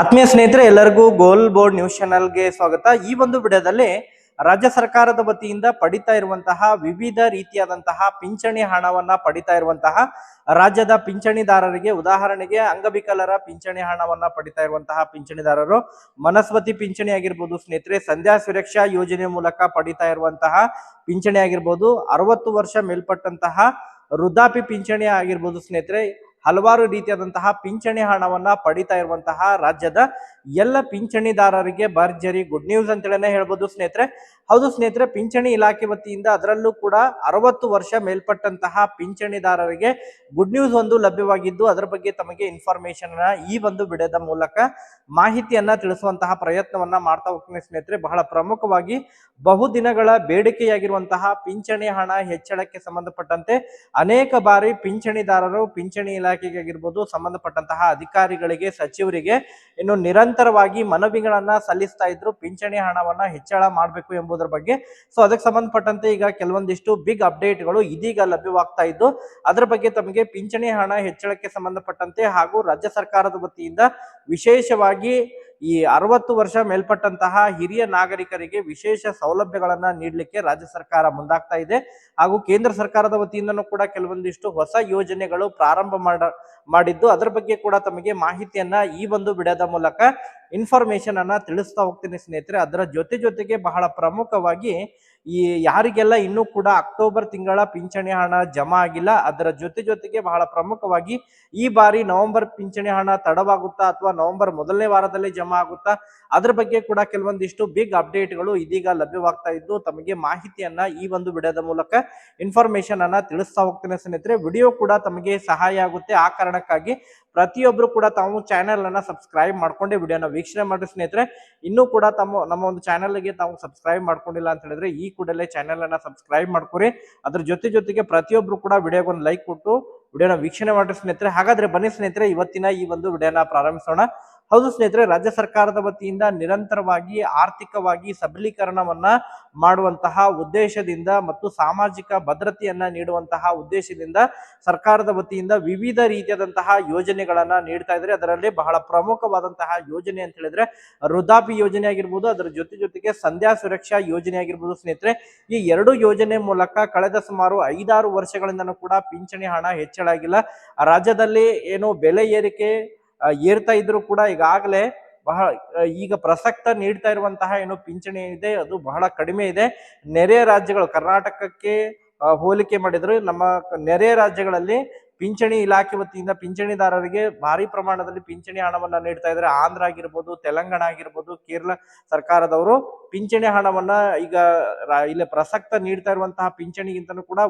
ಆತ್ಮೀಯ ಸ್ನೇಹಿತರೆ, ಎಲ್ಲರಿಗೂ ಗೋಲ್ ಬೋರ್ಡ್ ನ್ಯೂಸ್ ಚಾನೆಲ್ಗೆ ಸ್ವಾಗತ. ಈ ಒಂದು ವಿಡಿಯೋದಲ್ಲಿ ರಾಜ್ಯ ಸರ್ಕಾರದ ವತಿಯಿಂದ ಪಡಿತಾ ಇರುವಂತಹ ವಿವಿಧ ರೀತಿಯಾದಂತಹ ಪಿಂಚಣಿ ಹಣವನ್ನ ಪಡಿತಾ ಇರುವಂತಹ ರಾಜ್ಯದ ಪಿಂಚಣಿದಾರರಿಗೆ, ಉದಾಹರಣೆಗೆ ಅಂಗವಿಕಲರ ಪಿಂಚಣಿ ಹಣವನ್ನ ಪಡಿತಾ ಇರುವಂತಹ ಪಿಂಚಣಿದಾರರು, ಮನಸ್ವತಿ ಪಿಂಚಣಿ ಆಗಿರ್ಬೋದು ಸ್ನೇಹಿತರೆ, ಸಂಧ್ಯಾ ಸುರಕ್ಷಾ ಯೋಜನೆ ಮೂಲಕ ಪಡಿತಾ ಇರುವಂತಹ ಪಿಂಚಣಿ ಆಗಿರ್ಬೋದು, ಅರವತ್ತು ವರ್ಷ ಮೇಲ್ಪಟ್ಟಂತಹ ವೃದ್ಧಾಪಿ ಪಿಂಚಣಿ ಆಗಿರ್ಬೋದು ಸ್ನೇಹಿತರೆ ಹಲವಾರು ರೀತಿಯಾದಂತಹ ಪಿಂಚಣಿ ಹಣವನ್ನ ಪಡಿತಾ ಇರುವಂತಹ ರಾಜ್ಯದ ಎಲ್ಲ ಪಿಂಚಣಿದಾರರಿಗೆ ಭರ್ಜರಿ ಗುಡ್ ನ್ಯೂಸ್ ಅಂತೇಳನೆ ಹೇಳ್ಬೋದು ಸ್ನೇಹಿತರೆ. ಹೌದು ಸ್ನೇಹಿತರೆ, ಪಿಂಚಣಿ ಇಲಾಖೆ ವತಿಯಿಂದ ಅದರಲ್ಲೂ ಕೂಡ ಅರವತ್ತು ವರ್ಷ ಮೇಲ್ಪಟ್ಟಂತಹ ಪಿಂಚಣಿದಾರರಿಗೆ ಗುಡ್ ನ್ಯೂಸ್ ಒಂದು ಲಭ್ಯವಾಗಿದ್ದು, ಅದರ ಬಗ್ಗೆ ತಮಗೆ ಇನ್ಫಾರ್ಮೇಶನ್ ಈ ಒಂದು ಬಿಡದ ಮೂಲಕ ಮಾಹಿತಿಯನ್ನ ತಿಳಿಸುವಂತಹ ಪ್ರಯತ್ನವನ್ನ ಮಾಡ್ತಾ ಹೋಗ್ತೀನಿ ಸ್ನೇಹಿತರೆ. ಬಹಳ ಪ್ರಮುಖವಾಗಿ ಬಹುದಿನಗಳ ಬೇಡಿಕೆಯಾಗಿರುವಂತಹ ಪಿಂಚಣಿ ಹಣ ಹೆಚ್ಚಳಕ್ಕೆ ಸಂಬಂಧಪಟ್ಟಂತೆ ಅನೇಕ ಬಾರಿ ಪಿಂಚಣಿದಾರರು ಪಿಂಚಣಿ ಇಲಾಖೆಗೆ ಆಗಿರ್ಬೋದು ಸಂಬಂಧಪಟ್ಟಂತಹ ಅಧಿಕಾರಿಗಳಿಗೆ, ಸಚಿವರಿಗೆ ಇನ್ನು ನಿರಂತರವಾಗಿ ಮನವಿಗಳನ್ನ ಸಲ್ಲಿಸ್ತಾ ಇದ್ರು, ಪಿಂಚಣಿ ಹಣವನ್ನ ಹೆಚ್ಚಳ ಮಾಡಬೇಕು ಎಂಬುದರ ಬಗ್ಗೆ. ಸೊ ಅದಕ್ಕೆ ಸಂಬಂಧಪಟ್ಟಂತೆ ಈಗ ಕೆಲವೊಂದಿಷ್ಟು ಬಿಗ್ ಅಪ್ಡೇಟ್ಗಳು ಇದೀಗ ಲಭ್ಯವಾಗ್ತಾ ಇದ್ದು, ಅದರ ಬಗ್ಗೆ ತಮಗೆ ಪಿಂಚಣಿ ಹಣ ಹೆಚ್ಚಳಕ್ಕೆ ಸಂಬಂಧಪಟ್ಟಂತೆ ಹಾಗೂ ರಾಜ್ಯ ಸರ್ಕಾರದ ವತಿಯಿಂದ ವಿಶೇಷವಾಗಿ ಈ ಅರವತ್ತು ವರ್ಷ ಮೇಲ್ಪಟ್ಟಂತಹ ಹಿರಿಯ ನಾಗರಿಕರಿಗೆ ವಿಶೇಷ ಸೌಲಭ್ಯಗಳನ್ನ ನೀಡಲಿಕ್ಕೆ ರಾಜ್ಯ ಸರ್ಕಾರ ಮುಂದಾಗ್ತಾ ಇದೆ. ಹಾಗೂ ಕೇಂದ್ರ ಸರ್ಕಾರದ ವತಿಯಿಂದನೂ ಕೂಡ ಕೆಲವೊಂದಿಷ್ಟು ಹೊಸ ಯೋಜನೆಗಳು ಪ್ರಾರಂಭ ಮಾಡ, ಮಾಡಿದ್ದು ಅದರ ಬಗ್ಗೆ ಕೂಡ ತಮಗೆ ಮಾಹಿತಿಯನ್ನ ಈ ಒಂದು ಬಿಡದ ಮೂಲಕ ಇನ್ಫಾರ್ಮೇಶನ್ ಅನ್ನ ತಿಳಿಸ್ತಾ ಹೋಗ್ತೀನಿ ಸ್ನೇಹಿತರೆ. ಅದರ ಜೊತೆ ಜೊತೆಗೆ ಬಹಳ ಪ್ರಮುಖವಾಗಿ ಈ ಯಾರಿಗೆಲ್ಲ ಇನ್ನೂ ಕೂಡ ಅಕ್ಟೋಬರ್ ತಿಂಗಳ ಪಿಂಚಣಿ ಹಣ ಜಮಾ ಆಗಿಲ್ಲ, ಅದರ ಜೊತೆ ಜೊತೆಗೆ ಬಹಳ ಪ್ರಮುಖವಾಗಿ ಈ ಬಾರಿ ನವೆಂಬರ್ ಪಿಂಚಣಿ ಹಣ ತಡವಾಗುತ್ತಾ ಅಥವಾ ನವೆಂಬರ್ ಮೊದಲನೇ ವಾರದಲ್ಲಿ ಜಮಾ ಆಗುತ್ತಾ, ಅದ್ರ ಬಗ್ಗೆ ಕೂಡ ಕೆಲವೊಂದಿಷ್ಟು ಬಿಗ್ ಅಪ್ಡೇಟ್ಗಳು ಇದೀಗ ಲಭ್ಯವಾಗ್ತಾ ಇದ್ದು, ತಮಗೆ ಮಾಹಿತಿಯನ್ನ ಈ ಒಂದು ವಿಡಿಯೋದ ಮೂಲಕ ಇನ್ಫಾರ್ಮೇಶನ್ ಅನ್ನ ತಿಳಿಸ್ತಾ ಹೋಗ್ತೇನೆ ಸ್ನೇಹಿತರೆ. ವಿಡಿಯೋ ಕೂಡ ತಮಗೆ ಸಹಾಯ ಆಗುತ್ತೆ. ಆ ಕಾರಣಕ್ಕಾಗಿ ಪ್ರತಿಯೊಬ್ರು ಕೂಡ ತಾವು ಚಾನೆಲ್ ಅನ್ನ ಸಬ್ಸ್ಕ್ರೈಬ್ ಮಾಡ್ಕೊಂಡೆ ವಿಡಿಯೋನ ವೀಕ್ಷಣೆ ಮಾಡಿ ಸ್ನೇಹಿತರೆ. ಇನ್ನೂ ಕೂಡ ತಮ್ಮ, ನಮ್ಮ ಒಂದು ಚಾನೆಲ್ಗೆ ತಾವು ಸಬ್ಸ್ಕ್ರೈಬ್ ಮಾಡ್ಕೊಂಡಿಲ್ಲ ಅಂತ ಹೇಳಿದ್ರೆ ಈ ಕೂಡಲೇ ಚಾನೆಲ್ ಅನ್ನ ಸಬ್ಸ್ಕ್ರೈಬ್ ಮಾಡ್ಕೊರಿ. ಅದ್ರ ಜೊತೆ ಜೊತೆಗೆ ಪ್ರತಿಯೊಬ್ರು ಕೂಡ ವಿಡಿಯೋಗೆ ಒಂದು ಲೈಕ್ ಕೊಟ್ಟು ವಿಡಿಯೋನ ವೀಕ್ಷಣೆ ಮಾಡಿ ಸ್ನೇಹಿತರೆ. ಹಾಗಾದ್ರೆ ಬನ್ನಿ ಸ್ನೇಹಿತರೆ, ಇವತ್ತಿನ ಈ ಒಂದು ವಿಡಿಯೋನ ಪ್ರಾರಂಭಿಸೋಣ. ಹೌದು ಸ್ನೇಹಿತರೆ, ರಾಜ್ಯ ಸರ್ಕಾರದ ವತಿಯಿಂದ ನಿರಂತರವಾಗಿ ಆರ್ಥಿಕವಾಗಿ ಸಬಲೀಕರಣವನ್ನ ಮಾಡುವಂತಹ ಉದ್ದೇಶದಿಂದ ಮತ್ತು ಸಾಮಾಜಿಕ ಭದ್ರತೆಯನ್ನ ನೀಡುವಂತಹ ಉದ್ದೇಶದಿಂದ ಸರ್ಕಾರದ ವತಿಯಿಂದ ವಿವಿಧ ರೀತಿಯಾದಂತಹ ಯೋಜನೆಗಳನ್ನ ನೀಡ್ತಾ ಇದ್ರೆ ಅದರಲ್ಲಿ ಬಹಳ ಪ್ರಮುಖವಾದಂತಹ ಯೋಜನೆ ಅಂತ ಹೇಳಿದ್ರೆ ವೃದ್ಧಾಪಿ ಯೋಜನೆ ಆಗಿರ್ಬೋದು, ಅದರ ಜೊತೆ ಜೊತೆಗೆ ಸಂಧ್ಯಾ ಸುರಕ್ಷಾ ಯೋಜನೆ ಆಗಿರ್ಬೋದು ಸ್ನೇಹಿತರೆ. ಈ ಎರಡು ಯೋಜನೆ ಮೂಲಕ ಕಳೆದ ಸುಮಾರು ಐದಾರು ವರ್ಷಗಳಿಂದನೂ ಕೂಡ ಪಿಂಚಣಿ ಹಣ ಹೆಚ್ಚಳ ಆಗಿಲ್ಲ. ರಾಜ್ಯದಲ್ಲಿ ಏನು ಬೆಲೆ ಏರಿಕೆ ಏರ್ತಾ ಇದ್ರು ಕೂಡ ಈಗಾಗಲೇ ಬಹಳ ಈಗ ಪ್ರಸಕ್ತ ನೀಡ್ತಾ ಇರುವಂತಹ ಏನು ಪಿಂಚಣಿ ಇದೆ, ಅದು ಬಹಳ ಕಡಿಮೆ ಇದೆ. ನೆರೆಯ ರಾಜ್ಯಗಳು, ಕರ್ನಾಟಕಕ್ಕೆ ಹೋಲಿಕೆ ಮಾಡಿದ್ರು ನಮ್ಮ ನೆರೆಯ ರಾಜ್ಯಗಳಲ್ಲಿ ಪಿಂಚಣಿ ಇಲಾಖೆ ವತಿಯಿಂದ ಪಿಂಚಣಿದಾರರಿಗೆ ಭಾರಿ ಪ್ರಮಾಣದಲ್ಲಿ ಪಿಂಚಣಿ ಹಣವನ್ನ ನೀಡ್ತಾ ಇದ್ದಾರೆ. ಆಂಧ್ರ ಆಗಿರ್ಬೋದು, ತೆಲಂಗಾಣ ಆಗಿರ್ಬೋದು, ಕೇರಳ ಸರ್ಕಾರದವರು ಪಿಂಚಣಿ ಹಣವನ್ನ ಈಗ ಇಲ್ಲಿ ಪ್ರಸಕ್ತ ನೀಡ್ತಾ ಇರುವಂತಹ ಪಿಂಚಣಿಗಿಂತನೂ ಕೂಡ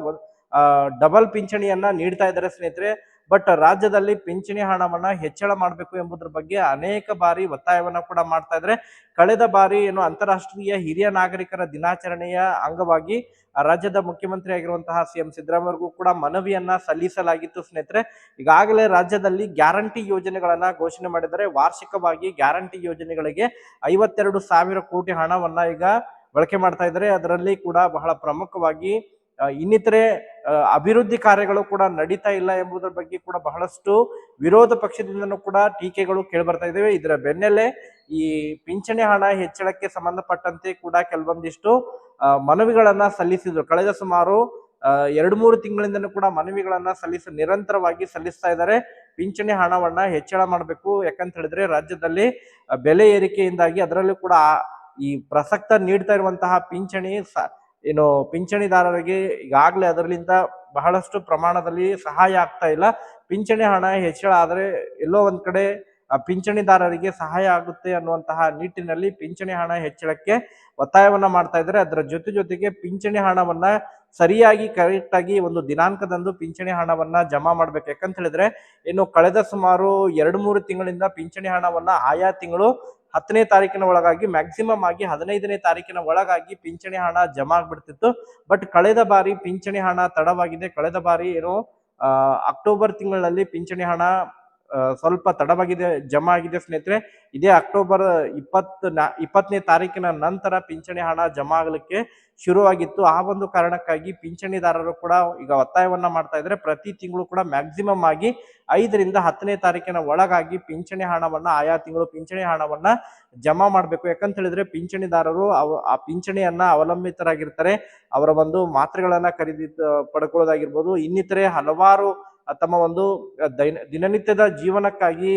ಡಬಲ್ ಪಿಂಚಣಿಯನ್ನ ನೀಡ್ತಾ ಇದ್ದಾರೆ ಸ್ನೇಹಿತರೆ. ಬಟ್ ರಾಜ್ಯದಲ್ಲಿ ಪಿಂಚಣಿ ಹಣವನ್ನ ಹೆಚ್ಚಳ ಮಾಡಬೇಕು ಎಂಬುದರ ಬಗ್ಗೆ ಅನೇಕ ಬಾರಿ ಒತ್ತಾಯವನ್ನ ಕೂಡ ಮಾಡ್ತಾ ಇದ್ರೆ, ಕಳೆದ ಬಾರಿ ಏನು ಅಂತಾರಾಷ್ಟ್ರೀಯ ಹಿರಿಯ ನಾಗರಿಕರ ದಿನಾಚರಣೆಯ ಅಂಗವಾಗಿ ರಾಜ್ಯದ ಮುಖ್ಯಮಂತ್ರಿ ಆಗಿರುವಂತಹ ಸಿ ಎಂ ಸಿದ್ದರಾಮಯ್ಯಗೂ ಕೂಡ ಮನವಿಯನ್ನ ಸಲ್ಲಿಸಲಾಗಿತ್ತು ಸ್ನೇಹಿತರೆ. ಈಗಾಗಲೇ ರಾಜ್ಯದಲ್ಲಿ ಗ್ಯಾರಂಟಿ ಯೋಜನೆಗಳನ್ನ ಘೋಷಣೆ ಮಾಡಿದರೆ ವಾರ್ಷಿಕವಾಗಿ ಗ್ಯಾರಂಟಿ ಯೋಜನೆಗಳಿಗೆ ಐವತ್ತೆರಡು ಸಾವಿರ ಕೋಟಿ ಹಣವನ್ನ ಈಗ ಬಳಕೆ ಮಾಡ್ತಾ ಇದ್ದಾರೆ. ಅದರಲ್ಲಿ ಕೂಡ ಬಹಳ ಪ್ರಮುಖವಾಗಿ ಇನ್ನಿತರೆ ಅಭಿವೃದ್ಧಿ ಕಾರ್ಯಗಳು ಕೂಡ ನಡೀತಾ ಇಲ್ಲ ಎಂಬುದರ ಬಗ್ಗೆ ಕೂಡ ಬಹಳಷ್ಟು ವಿರೋಧ ಪಕ್ಷದಿಂದನೂ ಕೂಡ ಟೀಕೆಗಳು ಕೇಳಿಬರ್ತಾ ಇದ್ದಾವೆ ಇದರ ಬೆನ್ನಲ್ಲೇ ಈ ಪಿಂಚಣಿ ಹಣ ಹೆಚ್ಚಳಕ್ಕೆ ಸಂಬಂಧಪಟ್ಟಂತೆ ಕೂಡ ಕೆಲವೊಂದಿಷ್ಟು ಮನವಿಗಳನ್ನ ಸಲ್ಲಿಸಿದ್ರು. ಕಳೆದ ಸುಮಾರು ಎರಡು ಮೂರು ತಿಂಗಳಿಂದನೂ ಕೂಡ ಮನವಿಗಳನ್ನ ಸಲ್ಲಿಸ ನಿರಂತರವಾಗಿ ಸಲ್ಲಿಸ್ತಾ ಇದ್ದಾರೆ. ಪಿಂಚಣಿ ಹಣವನ್ನ ಹೆಚ್ಚಳ ಮಾಡಬೇಕು. ಯಾಕಂತ ಹೇಳಿದ್ರೆ ರಾಜ್ಯದಲ್ಲಿ ಬೆಲೆ ಏರಿಕೆಯಿಂದಾಗಿ ಅದರಲ್ಲೂ ಕೂಡ ಈ ಪ್ರಸಕ್ತ ನೀಡ್ತಾ ಇರುವಂತಹ ಪಿಂಚಣಿ ಏನು ಪಿಂಚಣಿದಾರರಿಗೆ ಈಗಾಗಲೇ ಅದರಲ್ಲಿಂದ ಬಹಳಷ್ಟು ಪ್ರಮಾಣದಲ್ಲಿ ಸಹಾಯ ಆಗ್ತಾ ಇಲ್ಲ. ಪಿಂಚಣಿ ಹಣ ಹೆಚ್ಚಳ ಆದರೆ ಎಲ್ಲೋ ಒಂದು ಕಡೆ ಪಿಂಚಣಿದಾರರಿಗೆ ಸಹಾಯ ಆಗುತ್ತೆ ಅನ್ನುವಂತಹ ನಿಟ್ಟಿನಲ್ಲಿ ಪಿಂಚಣಿ ಹಣ ಹೆಚ್ಚಳಕ್ಕೆ ಒತ್ತಾಯವನ್ನ ಮಾಡ್ತಾ ಇದ್ದಾರೆ. ಅದರ ಜೊತೆ ಜೊತೆಗೆ ಪಿಂಚಣಿ ಹಣವನ್ನ ಸರಿಯಾಗಿ ಕರೆಕ್ಟಾಗಿ ಒಂದು ದಿನಾಂಕದಂದು ಪಿಂಚಣಿ ಹಣವನ್ನ ಜಮಾ ಮಾಡ್ಬೇಕು. ಯಾಕಂತ ಹೇಳಿದ್ರೆ, ಇನ್ನು ಕಳೆದ ಸುಮಾರು ಎರಡು ಮೂರು ತಿಂಗಳಿಂದ ಪಿಂಚಣಿ ಹಣವನ್ನ ಆಯಾ ತಿಂಗಳು ಹತ್ತನೇ ತಾರೀಕಿನ ಒಳಗಾಗಿ ಮ್ಯಾಕ್ಸಿಮಮ್ ಆಗಿ ಹದಿನೈದನೇ ತಾರೀಕಿನ ಒಳಗಾಗಿ ಪಿಂಚಣಿ ಹಣ ಜಮಾ ಆಗ್ಬಿಡ್ತಿತ್ತು. ಬಟ್ ಕಳೆದ ಬಾರಿ ಪಿಂಚಣಿ ಹಣ ತಡವಾಗಿದೆ. ಕಳೆದ ಬಾರಿ ಏನು ಅಕ್ಟೋಬರ್ ತಿಂಗಳಲ್ಲಿ ಪಿಂಚಣಿ ಹಣ ಸ್ವಲ್ಪ ತಡವಾಗಿದೆ, ಜಮಾ ಆಗಿದೆ ಸ್ನೇಹಿತರೆ. ಇದೇ ಅಕ್ಟೋಬರ್ ಇಪ್ಪತ್ ಇಪ್ಪತ್ತನೇ ತಾರೀಕಿನ ನಂತರ ಪಿಂಚಣಿ ಹಣ ಜಮಾ ಆಗಲಿಕ್ಕೆ ಶುರುವಾಗಿತ್ತು. ಆ ಒಂದು ಕಾರಣಕ್ಕಾಗಿ ಪಿಂಚಣಿದಾರರು ಕೂಡ ಈಗ ಒತ್ತಾಯವನ್ನ ಮಾಡ್ತಾ ಇದ್ರೆ ಪ್ರತಿ ತಿಂಗಳು ಕೂಡ ಮ್ಯಾಕ್ಸಿಮಮ್ ಆಗಿ ಐದರಿಂದ ಹತ್ತನೇ ತಾರೀಕಿನ ಒಳಗಾಗಿ ಪಿಂಚಣಿ ಹಣವನ್ನ, ಆಯಾ ತಿಂಗಳು ಪಿಂಚಣಿ ಹಣವನ್ನ ಜಮಾ ಮಾಡಬೇಕು. ಯಾಕಂತ ಹೇಳಿದ್ರೆ ಪಿಂಚಣಿದಾರರು ಆ ಪಿಂಚಣಿಯನ್ನ ಅವಲಂಬಿತರಾಗಿರ್ತಾರೆ. ಅವರ ಒಂದು ಮಾತ್ರೆಗಳನ್ನ ಖರೀದಿ, ಪಡ್ಕೊಳ್ಳೋದಾಗಿರ್ಬೋದು, ಇನ್ನಿತರೆ ಹಲವಾರು ತಮ್ಮ ಒಂದು ದೈನ, ದಿನನಿತ್ಯದ ಜೀವನಕ್ಕಾಗಿ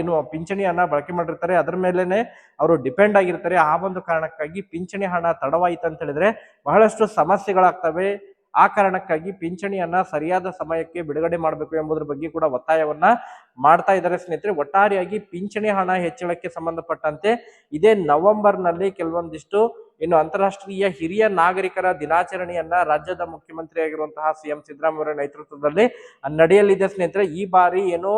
ಏನು ಪಿಂಚಣಿಯನ್ನ ಬಳಕೆ ಮಾಡಿರ್ತಾರೆ. ಅದರ ಮೇಲೆನೆ ಅವರು ಡಿಪೆಂಡ್ ಆಗಿರ್ತಾರೆ. ಆ ಒಂದು ಕಾರಣಕ್ಕಾಗಿ ಪಿಂಚಣಿ ಹಣ ತಡವಾಯಿತು ಅಂತ ಹೇಳಿದ್ರೆ ಬಹಳಷ್ಟು ಸಮಸ್ಯೆಗಳಾಗ್ತವೆ. ಆ ಕಾರಣಕ್ಕಾಗಿ ಪಿಂಚಣಿಯನ್ನ ಸರಿಯಾದ ಸಮಯಕ್ಕೆ ಬಿಡುಗಡೆ ಮಾಡಬೇಕು ಎಂಬುದರ ಬಗ್ಗೆ ಕೂಡ ಒತ್ತಾಯವನ್ನ ಮಾಡ್ತಾ ಇದ್ದಾರೆ ಸ್ನೇಹಿತರೆ. ಒಟ್ಟಾರೆಯಾಗಿ ಪಿಂಚಣಿ ಹಣ ಹೆಚ್ಚಳಕ್ಕೆ ಸಂಬಂಧಪಟ್ಟಂತೆ ಇದೇ ನವೆಂಬರ್ನಲ್ಲಿ ಕೆಲವೊಂದಿಷ್ಟು ಇನ್ನು ಅಂತಾರಾಷ್ಟ್ರೀಯ ಹಿರಿಯ ನಾಗರಿಕರ ದಿನಾಚರಣೆಯನ್ನ ರಾಜ್ಯದ ಮುಖ್ಯಮಂತ್ರಿ ಆಗಿರುವಂತಹ ಸಿಎಂ ಸಿದ್ದರಾಮಯ್ಯ ನೇತೃತ್ವದಲ್ಲಿ ನಡೆಯಲಿದೆ ಸ್ನೇಹಿತರೆ. ಈ ಬಾರಿ ಏನು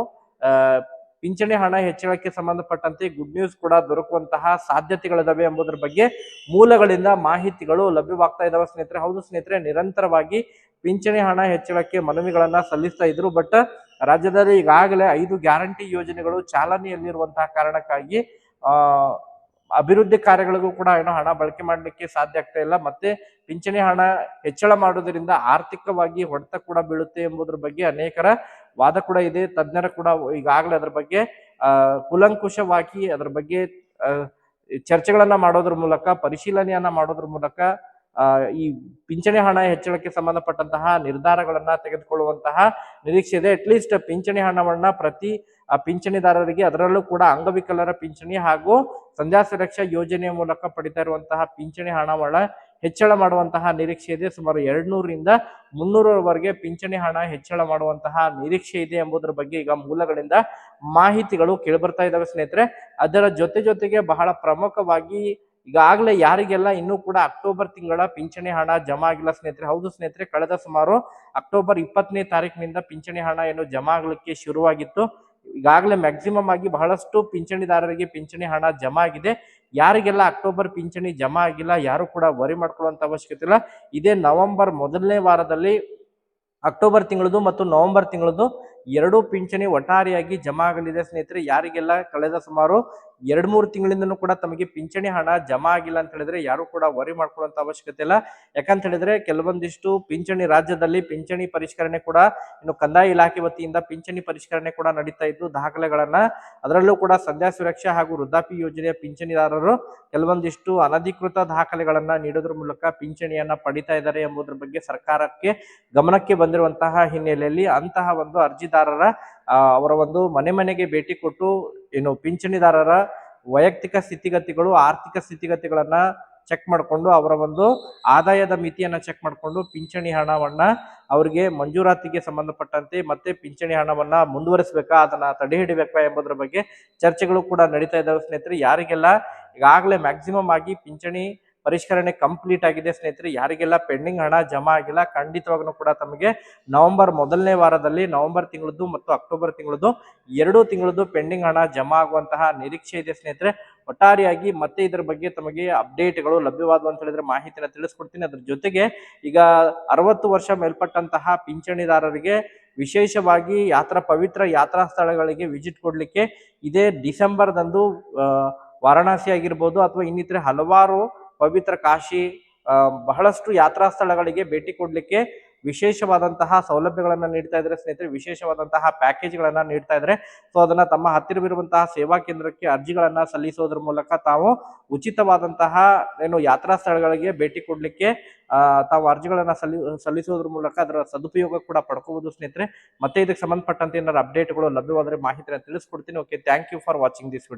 ಪಿಂಚಣಿ ಹಣ ಹೆಚ್ಚಳಕ್ಕೆ ಸಂಬಂಧಪಟ್ಟಂತೆ ಗುಡ್ ನ್ಯೂಸ್ ಕೂಡ ದೊರಕುವಂತಹ ಸಾಧ್ಯತೆಗಳಿದಾವೆ ಎಂಬುದರ ಬಗ್ಗೆ ಮೂಲಗಳಿಂದ ಮಾಹಿತಿಗಳು ಲಭ್ಯವಾಗ್ತಾ ಇದಾವೆ ಸ್ನೇಹಿತರೆ. ಹೌದು ಸ್ನೇಹಿತರೆ, ನಿರಂತರವಾಗಿ ಪಿಂಚಣಿ ಹಣ ಹೆಚ್ಚಳಕ್ಕೆ ಮನವಿಗಳನ್ನ ಸಲ್ಲಿಸ್ತಾ ಇದ್ರು. ಬಟ್ ರಾಜ್ಯದಲ್ಲಿ ಈಗಾಗಲೇ ಐದು ಗ್ಯಾರಂಟಿ ಯೋಜನೆಗಳು ಚಾಲನೆಯಲ್ಲಿರುವಂತಹ ಕಾರಣಕ್ಕಾಗಿ, ಆ, ಅಭಿವೃದ್ಧಿ ಕಾರ್ಯಗಳಿಗೂ ಕೂಡ ಏನೋ ಹಣ ಬಳಕೆ ಮಾಡಲಿಕ್ಕೆ ಸಾಧ್ಯ ಆಗ್ತಾ ಇಲ್ಲ. ಮತ್ತೆ ಪಿಂಚಣಿ ಹಣ ಹೆಚ್ಚಳ ಮಾಡೋದರಿಂದ ಆರ್ಥಿಕವಾಗಿ ಹೊಡೆತ ಕೂಡ ಬೀಳುತ್ತೆ ಎಂಬುದರ ಬಗ್ಗೆ ಅನೇಕರ ವಾದ ಕೂಡ ಇದೆ, ತಜ್ಞರ ಕೂಡ ಈಗಾಗಲೇ ಅದರ ಬಗ್ಗೆ ಕುಲಂಕುಷವಾಗಿ ಅದರ ಬಗ್ಗೆ ಚರ್ಚೆಗಳನ್ನ ಮಾಡೋದ್ರ ಮೂಲಕ, ಪರಿಶೀಲನೆಯನ್ನ ಮಾಡೋದ್ರ ಮೂಲಕ ಈ ಪಿಂಚಣಿ ಹಣ ಹೆಚ್ಚಳಕ್ಕೆ ಸಂಬಂಧಪಟ್ಟಂತಹ ನಿರ್ಧಾರಗಳನ್ನ ತೆಗೆದುಕೊಳ್ಳುವಂತಹ ನಿರೀಕ್ಷೆ ಇದೆ. ಅಟ್ಲೀಸ್ಟ್ ಪಿಂಚಣಿ ಹಣವನ್ನ ಪ್ರತಿ ಪಿಂಚಣಿದಾರರಿಗೆ ಅದರಲ್ಲೂ ಕೂಡ ಅಂಗವಿಕಲರ ಪಿಂಚಣಿ ಹಾಗೂ ಸಂಧ್ಯಾ ಸುರಕ್ಷಾ ಯೋಜನೆಯ ಮೂಲಕ ಪಡಿತಾ ಇರುವಂತಹ ಪಿಂಚಣಿ ಹಣವನ್ನ ಹೆಚ್ಚಳ ಮಾಡುವಂತಹ ನಿರೀಕ್ಷೆ ಇದೆ. ಸುಮಾರು ಎರಡ್ನೂರಿಂದ ಮುನ್ನೂರವರೆಗೆ ಪಿಂಚಣಿ ಹಣ ಹೆಚ್ಚಳ ಮಾಡುವಂತಹ ನಿರೀಕ್ಷೆ ಇದೆ ಎಂಬುದರ ಬಗ್ಗೆ ಈಗ ಮೂಲಗಳಿಂದ ಮಾಹಿತಿಗಳು ಕೇಳಿಬರ್ತಾ ಇದ್ದಾವೆ ಸ್ನೇಹಿತರೆ. ಅದರ ಜೊತೆ ಜೊತೆಗೆ ಬಹಳ ಪ್ರಮುಖವಾಗಿ ಈಗಾಗಲೇ ಯಾರಿಗೆಲ್ಲ ಇನ್ನೂ ಕೂಡ ಅಕ್ಟೋಬರ್ ತಿಂಗಳ ಪಿಂಚಣಿ ಹಣ ಜಮಾ ಆಗಿಲ್ಲ ಸ್ನೇಹಿತರೆ. ಹೌದು ಸ್ನೇಹಿತರೆ, ಕಳೆದ ಸುಮಾರು ಅಕ್ಟೋಬರ್ ಇಪ್ಪತ್ತನೇ ತಾರೀಕಿನಿಂದ ಪಿಂಚಣಿ ಹಣ ಏನು ಜಮಾ ಆಗಲಿಕ್ಕೆ ಶುರುವಾಗಿತ್ತು. ಈಗಾಗಲೇ ಮ್ಯಾಕ್ಸಿಮಮ್ ಆಗಿ ಬಹಳಷ್ಟು ಪಿಂಚಣಿದಾರರಿಗೆ ಪಿಂಚಣಿ ಹಣ ಜಮಾ ಆಗಿದೆ. ಯಾರಿಗೆಲ್ಲ ಅಕ್ಟೋಬರ್ ಪಿಂಚಣಿ ಜಮಾ ಆಗಿಲ್ಲ, ಯಾರು ಕೂಡ ವರಿ ಮಾಡ್ಕೊಳ್ಳುವಂತ ಅವಶ್ಯಕತೆ ಇಲ್ಲ. ಇದೇ ನವೆಂಬರ್ ಮೊದಲನೇ ವಾರದಲ್ಲಿ ಅಕ್ಟೋಬರ್ ತಿಂಗಳದು ಮತ್ತು ನವೆಂಬರ್ ತಿಂಗಳದು ಎರಡೂ ಪಿಂಚಣಿ ಒಟ್ಟಾರೆಯಾಗಿ ಜಮಾ ಆಗಲಿದೆ. ಸ್ನೇಹಿತರೆ, ಯಾರಿಗೆಲ್ಲ ಕಳೆದ ಸುಮಾರು ಎರಡ್ ಮೂರು ತಿಂಗಳಿಂದನೂ ಕೂಡ ತಮಗೆ ಪಿಂಚಣಿ ಹಣ ಜಮಾ ಆಗಿಲ್ಲ ಅಂತ ಹೇಳಿದ್ರೆ ಯಾರು ಕೂಡ ವರಿ ಮಾಡ್ಕೊಳ್ಳುವಂತ ಅವಶ್ಯಕತೆ ಇಲ್ಲ. ಯಾಕಂತ ಹೇಳಿದ್ರೆ ಕೆಲವೊಂದಿಷ್ಟು ಪಿಂಚಣಿ ರಾಜ್ಯದಲ್ಲಿ ಪಿಂಚಣಿ ಪರಿಷ್ಕರಣೆ ಕೂಡ ಇನ್ನು ಕಂದಾಯ ಇಲಾಖೆ ವತಿಯಿಂದ ಪಿಂಚಣಿ ಪರಿಷ್ಕರಣೆ ಕೂಡ ನಡೀತಾ ಇದ್ದು, ದಾಖಲೆಗಳನ್ನ ಅದರಲ್ಲೂ ಕೂಡ ಸಂಧ್ಯಾ ಸುರಕ್ಷಾ ಹಾಗೂ ವೃದ್ಧಾಪಿ ಯೋಜನೆಯ ಪಿಂಚಣಿದಾರರು ಕೆಲವೊಂದಿಷ್ಟು ಅನಧಿಕೃತ ದಾಖಲೆಗಳನ್ನ ನೀಡೋದ್ರ ಮೂಲಕ ಪಿಂಚಣಿಯನ್ನ ಪಡಿತಾ ಇದ್ದಾರೆ ಎಂಬುದರ ಬಗ್ಗೆ ಸರ್ಕಾರಕ್ಕೆ ಗಮನಕ್ಕೆ ಬಂದಿರುವಂತಹ ಹಿನ್ನೆಲೆಯಲ್ಲಿ ಅಂತಹ ಒಂದು ಅರ್ಜಿದಾರರ ಅವರ ಒಂದು ಮನೆ ಮನೆಗೆ ಭೇಟಿ ಕೊಟ್ಟು, ಏನು ಪಿಂಚಣಿದಾರರ ವೈಯಕ್ತಿಕ ಸ್ಥಿತಿಗತಿಗಳು, ಆರ್ಥಿಕ ಸ್ಥಿತಿಗತಿಗಳನ್ನ ಚೆಕ್ ಮಾಡಿಕೊಂಡು, ಅವರ ಒಂದು ಆದಾಯದ ಮಿತಿಯನ್ನ ಚೆಕ್ ಮಾಡಿಕೊಂಡು ಪಿಂಚಣಿ ಹಣವನ್ನ ಅವರಿಗೆ ಮಂಜೂರಾತಿಗೆ ಸಂಬಂಧಪಟ್ಟಂತೆ ಮತ್ತೆ ಪಿಂಚಣಿ ಹಣವನ್ನ ಮುಂದುವರಿಸಬೇಕಾ, ಅದನ್ನ ತಡೆ ಹಿಡಿಬೇಕಾ ಎಂಬುದರ ಬಗ್ಗೆ ಚರ್ಚೆಗಳು ಕೂಡ ನಡೀತಾ ಇದ್ದಾವೆ ಸ್ನೇಹಿತರೆ. ಯಾರಿಗೆಲ್ಲ ಈಗಾಗಲೇ ಮ್ಯಾಕ್ಸಿಮಮ್ ಆಗಿ ಪಿಂಚಣಿ ಪರಿಷ್ಕರಣೆ ಕಂಪ್ಲೀಟ್ ಆಗಿದೆ ಸ್ನೇಹಿತರೆ. ಯಾರಿಗೆಲ್ಲ ಪೆಂಡಿಂಗ್ ಹಣ ಜಮಾ ಆಗಿಲ್ಲ, ಖಂಡಿತವಾಗ್ಲೂ ಕೂಡ ತಮಗೆ ನವೆಂಬರ್ ಮೊದಲನೇ ವಾರದಲ್ಲಿ, ನವೆಂಬರ್ ತಿಂಗಳದ್ದು ಮತ್ತು ಅಕ್ಟೋಬರ್ ತಿಂಗಳದ್ದು, ಎರಡು ತಿಂಗಳದ್ದು ಪೆಂಡಿಂಗ್ ಹಣ ಜಮಾ ಆಗುವಂತಹ ನಿರೀಕ್ಷೆ ಇದೆ ಸ್ನೇಹಿತರೆ. ಒಟ್ಟಾರೆಯಾಗಿ ಮತ್ತೆ ಇದರ ಬಗ್ಗೆ ತಮಗೆ ಅಪ್ಡೇಟ್ಗಳು ಲಭ್ಯವಾದವು ಅಂತ ಹೇಳಿದ್ರೆ ಮಾಹಿತಿನ ತಿಳಿಸ್ಕೊಡ್ತೀನಿ. ಅದ್ರ ಜೊತೆಗೆ ಈಗ ಅರವತ್ತು ವರ್ಷ ಮೇಲ್ಪಟ್ಟಂತಹ ಪಿಂಚಣಿದಾರರಿಗೆ ವಿಶೇಷವಾಗಿ ಯಾತ್ರಾ, ಪವಿತ್ರ ಯಾತ್ರಾ ಸ್ಥಳಗಳಿಗೆ ವಿಸಿಟ್ ಕೊಡಲಿಕ್ಕೆ ಇದೇ ಡಿಸೆಂಬರ್ದಂದು ವಾರಣಾಸಿ ಆಗಿರ್ಬೋದು ಅಥವಾ ಇನ್ನಿತರೆ ಹಲವಾರು ಪವಿತ್ರ ಕಾಶಿ ಬಹಳಷ್ಟು ಯಾತ್ರಾ ಸ್ಥಳಗಳಿಗೆ ಭೇಟಿ ಕೊಡ್ಲಿಕ್ಕೆ ವಿಶೇಷವಾದಂತಹ ಸೌಲಭ್ಯಗಳನ್ನ ನೀಡ್ತಾ ಇದ್ರೆ ಸ್ನೇಹಿತರೆ, ವಿಶೇಷವಾದಂತಹ ಪ್ಯಾಕೇಜ್ಗಳನ್ನ ನೀಡ್ತಾ ಇದ್ದಾರೆ. ಸೊ ಅದನ್ನ ತಮ್ಮ ಹತ್ತಿರವಿರುವಂತಹ ಸೇವಾ ಕೇಂದ್ರಕ್ಕೆ ಅರ್ಜಿಗಳನ್ನ ಸಲ್ಲಿಸೋದ್ರ ಮೂಲಕ ತಾವು ಉಚಿತವಾದಂತಹ ಏನು ಯಾತ್ರಾ ಸ್ಥಳಗಳಿಗೆ ಭೇಟಿ ಕೊಡ್ಲಿಕ್ಕೆ ತಾವು ಅರ್ಜಿಗಳನ್ನ ಸಲ್ಲಿ, ಸಲ್ಲಿಸೋದ್ರ ಮೂಲಕ ಅದರ ಸದುಪಯೋಗ ಕೂಡ ಪಡ್ಕೋಬಹುದು ಸ್ನೇಹಿತರೆ. ಮತ್ತೆ ಇದಕ್ಕೆ ಸಂಬಂಧಪಟ್ಟಂತೆ ಏನಾದ್ರು ಅಪ್ಡೇಟ್ಗಳು ಲಭ್ಯವಾದರೆ ಮಾಹಿತಿನ ತಿಳಿಸ್ಕೊಡ್ತೀನಿ. Okay thank you for watching this video